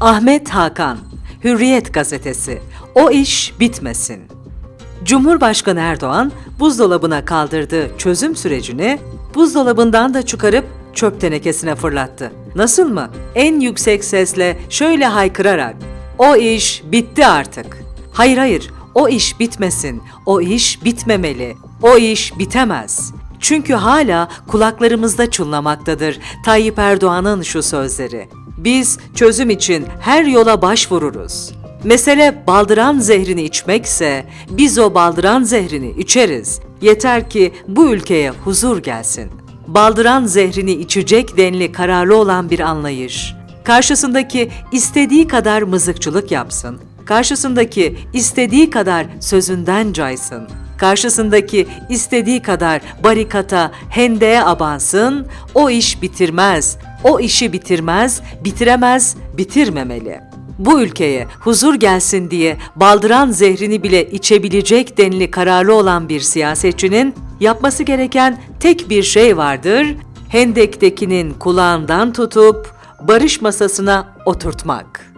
Ahmet Hakan, Hürriyet Gazetesi. O iş bitmesin. Cumhurbaşkanı Erdoğan buzdolabına kaldırdığı çözüm sürecini buzdolabından da çıkarıp çöp tenekesine fırlattı. Nasıl mı? En yüksek sesle şöyle haykırarak o iş bitti artık. Hayır hayır o iş bitmesin. O iş bitmemeli. O iş bitemez. Çünkü hala kulaklarımızda çınlamaktadır Tayyip Erdoğan'ın şu sözleri. Biz çözüm için her yola başvururuz. Mesele baldıran zehrini içmekse biz o baldıran zehrini içeriz. Yeter ki bu ülkeye huzur gelsin. Baldıran zehrini içecek denli kararlı olan bir anlayış. Karşısındaki istediği kadar mızıkçılık yapsın. Karşısındaki istediği kadar sözünden caysın. Karşısındaki istediği kadar barikata, hendeğe abansın, o iş bitirmez. O işi bitirmez, bitiremez, bitirmemeli. Bu ülkeye huzur gelsin diye baldıran zehrini bile içebilecek denli kararlı olan bir siyasetçinin yapması gereken tek bir şey vardır. Hendek'tekinin kulağından tutup barış masasına oturtmak.